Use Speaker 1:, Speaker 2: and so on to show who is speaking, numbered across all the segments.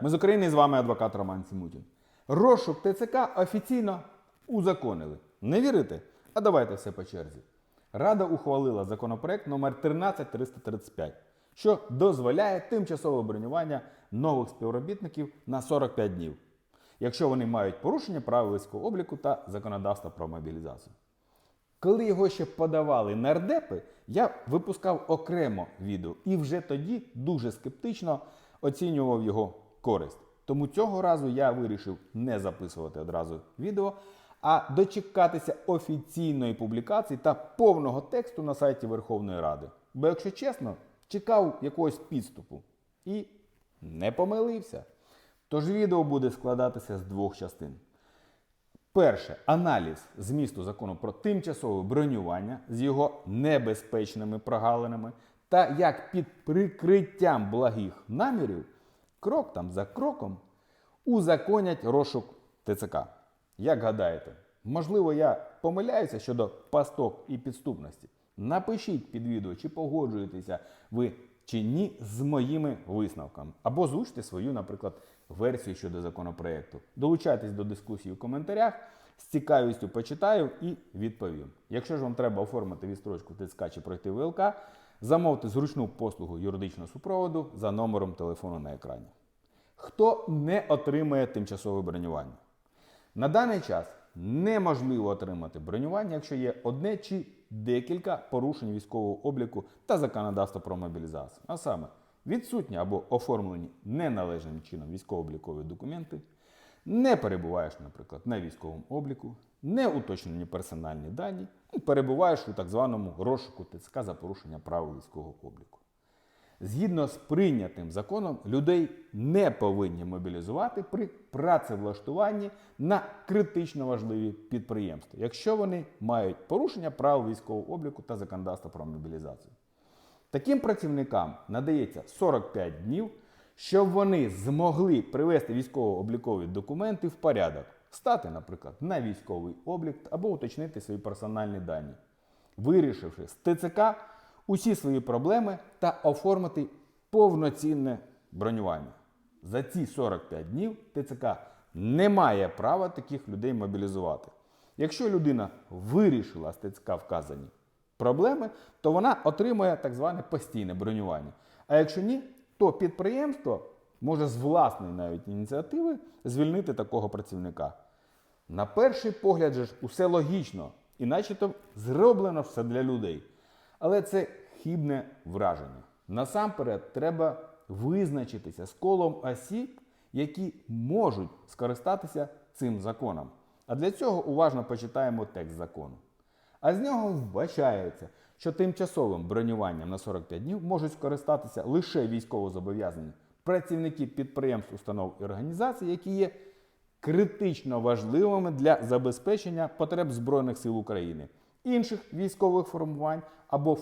Speaker 1: Ми з України з вами адвокат Роман Сімутін. Розшук ТЦК офіційно узаконили. Не вірите? А давайте все по черзі. Рада ухвалила законопроект номер 13335, що дозволяє тимчасове бронювання нових співробітників на 45 днів, якщо вони мають порушення правил військового обліку та законодавства про мобілізацію. Коли його ще подавали нардепи, я випускав окремо відео і вже тоді дуже скептично оцінював його користь. Тому цього разу я вирішив не записувати одразу відео, а дочекатися офіційної публікації та повного тексту на сайті Верховної Ради. Бо, якщо чесно, чекав якогось підступу і не помилився. Тож відео буде складатися з двох частин. Перше аналіз змісту закону про тимчасове бронювання з його небезпечними прогалинами та як під прикриттям благих намірів, крок там за кроком, узаконять розшук ТЦК. Як гадаєте, можливо, я помиляюся щодо пасток і підступності. Напишіть під відео, чи погоджуєтеся ви чи ні з моїми висновками. Або звучте свою, наприклад, версію щодо законопроекту. Долучайтесь до дискусії в коментарях. З цікавістю почитаю і відповім. Якщо ж вам треба оформити відстрочку ТЦК чи пройти ВЛК, замовте зручну послугу юридичного супроводу за номером телефону на екрані. Хто не отримає тимчасове бронювання? На даний час неможливо отримати бронювання, якщо є одне чи декілька порушень військового обліку та законодавства про мобілізацію. А саме відсутні або оформлені неналежним чином військово-облікові документи, не перебуваєш, наприклад, на військовому обліку, не уточнені персональні дані, і перебуваєш у так званому розшуку ТЦК за порушення правил військового обліку. Згідно з прийнятим законом, людей не повинні мобілізувати при працевлаштуванні на критично важливі підприємства, якщо вони мають порушення правил військового обліку та законодавства про мобілізацію. Таким працівникам надається 45 днів, щоб вони змогли привести військово-облікові документи в порядок, стати, наприклад, на військовий облік або уточнити свої персональні дані, вирішивши з ТЦК усі свої проблеми та оформити повноцінне бронювання. За ці 45 днів ТЦК не має права таких людей мобілізувати. Якщо людина вирішила з ТЦК вказані проблеми, то вона отримує так зване постійне бронювання. А якщо ні, то підприємство може з власної навіть ініціативи звільнити такого працівника. На перший погляд же ж усе логічно, і начебто зроблено все для людей. Але це хібне враження. Насамперед, треба визначитися з колом осіб, які можуть скористатися цим законом. А для цього уважно почитаємо текст закону. А з нього вбачається, що тимчасовим бронюванням на 45 днів можуть скористатися лише військовозобов'язані працівники підприємств, установ і організацій, які є критично важливими для забезпечення потреб Збройних сил України, інших військових формувань або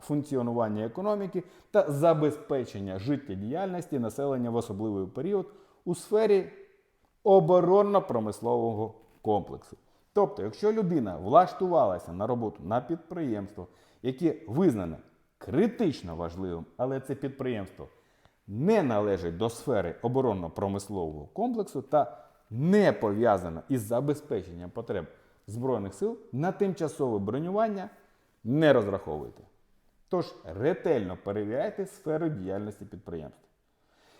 Speaker 1: функціонування економіки та забезпечення життєдіяльності населення в особливий період у сфері оборонно-промислового комплексу. Тобто, якщо людина влаштувалася на роботу на підприємство, яке визнане критично важливим, але це підприємство не належить до сфери оборонно-промислового комплексу та не пов'язано із забезпеченням потреб Збройних сил, на тимчасове бронювання не розраховуйте. Тож ретельно перевіряйте сферу діяльності підприємства.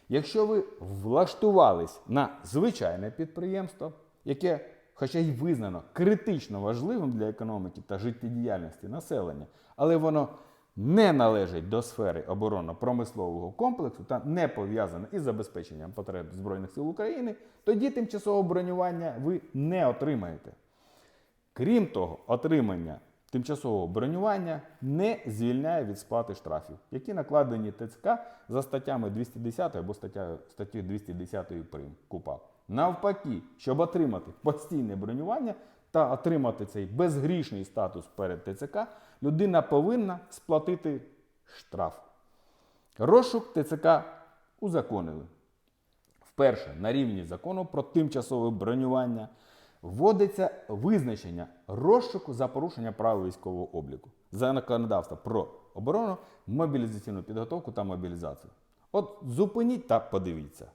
Speaker 1: Якщо ви влаштувались на звичайне підприємство, яке, хоча й визнано критично важливим для економіки та життєдіяльності населення, але воно не належить до сфери оборонно-промислового комплексу та не пов'язане із забезпеченням потреб Збройних сил України, тоді тимчасового бронювання ви не отримаєте. Крім того, отримання тимчасового бронювання не звільняє від сплати штрафів, які накладені ТЦК за статтями 210 або статтю 210 прим. КУПАП. Навпаки, щоб отримати постійне бронювання та отримати цей безгрішний статус перед ТЦК, людина повинна сплатити штраф. Розшук ТЦК узаконили. Вперше на рівні закону про тимчасове бронювання вводиться визначення розшуку за порушення правил військового обліку законодавства про оборону, мобілізаційну підготовку та мобілізацію. От зупиніть та подивіться.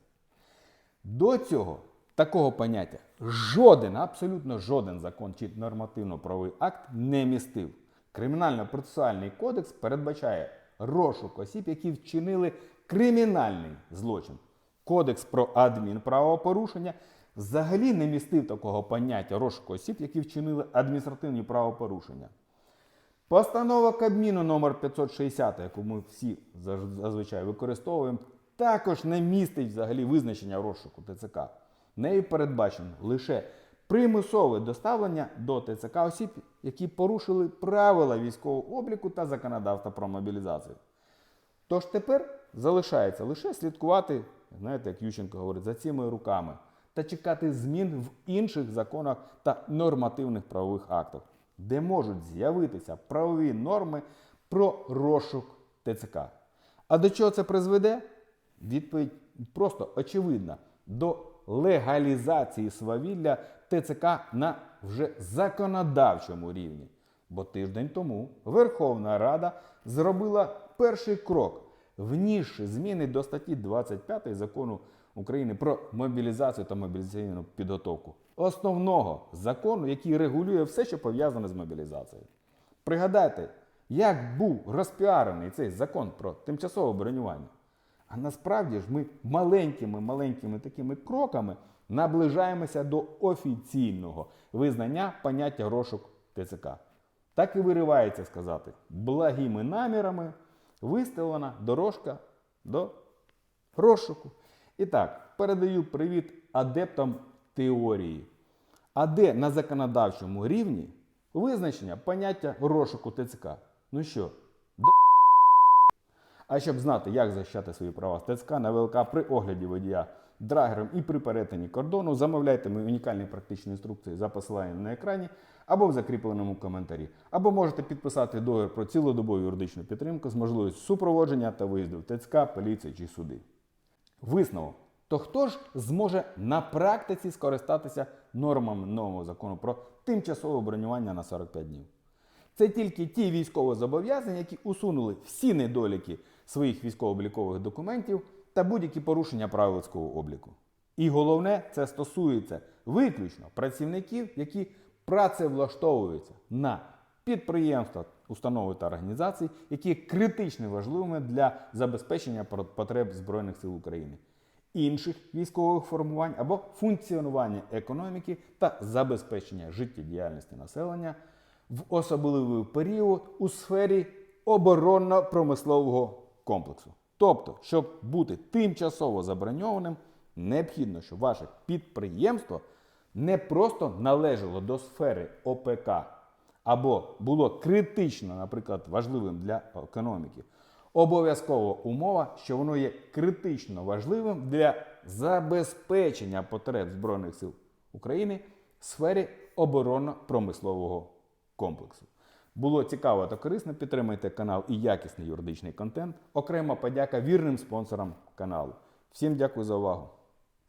Speaker 1: До цього такого поняття жоден, абсолютно жоден закон чи нормативно-правовий акт не містив. Кримінально-процесуальний кодекс передбачає розшук осіб, які вчинили кримінальний злочин. Кодекс про адмінправопорушення взагалі не містив такого поняття розшуку осіб, які вчинили адміністративні правопорушення. Постанова Кабміну номер 560, яку ми всі зазвичай використовуємо, також не містить взагалі визначення розшуку ТЦК. Нею передбачено лише примусове доставлення до ТЦК осіб, які порушили правила військового обліку та законодавства про мобілізацію. Тож тепер залишається лише слідкувати, знаєте, як Ющенко говорить, за цими руками та чекати змін в інших законах та нормативних правових актах, де можуть з'явитися правові норми про розшук ТЦК. А до чого це призведе? Відповідь просто очевидна: до легалізації свавілля ТЦК на вже законодавчому рівні. Бо тиждень тому Верховна Рада зробила перший крок, внісши зміни до статті 25 закону України про мобілізацію та мобілізаційну підготовку. Основного закону, який регулює все, що пов'язане з мобілізацією. Пригадайте, як був розпіарений цей закон про тимчасове бронювання. А насправді ж ми маленькими маленькими такими кроками наближаємося до офіційного визнання поняття розшук ТЦК. Так і виривається сказати, благими намірами виставлена дорожка до розшуку. І так, передаю привіт адептам теорії. А де на законодавчому рівні визначення поняття розшуку ТЦК? Ну що, а щоб знати, як захищати свої права з ТЦК на ВЛК при огляді водія драгером і при перетині кордону, замовляйте мої унікальні практичні інструкції за посиланням на екрані або в закріпленому коментарі. Або можете підписати договір про цілодобову юридичну підтримку з можливістю супроводження та виїзду в ТЦК, поліції чи суди. Висновок. То хто ж зможе на практиці скористатися нормами нового закону про тимчасове бронювання на 45 днів? Це тільки ті військові зобов'язання, які усунули всі недоліки своїх військово-облікових документів та будь-які порушення правил військового обліку. І головне, це стосується виключно працівників, які працевлаштовуються на підприємства, установи та організації, які є критично важливими для забезпечення потреб Збройних сил України, інших військових формувань або функціонування економіки та забезпечення життєдіяльності населення в особливий період у сфері оборонно-промислового комплексу. Тобто, щоб бути тимчасово заброньованим, необхідно, щоб ваше підприємство не просто належало до сфери ОПК або було критично, наприклад, важливим для економіки. Обов'язкова умова, що воно є критично важливим для забезпечення потреб Збройних сил України в сфері оборонно-промислового комплексу. Було цікаво та корисно. Підтримайте канал і якісний юридичний контент. Окрема подяка вірним спонсорам каналу. Всім дякую за увагу.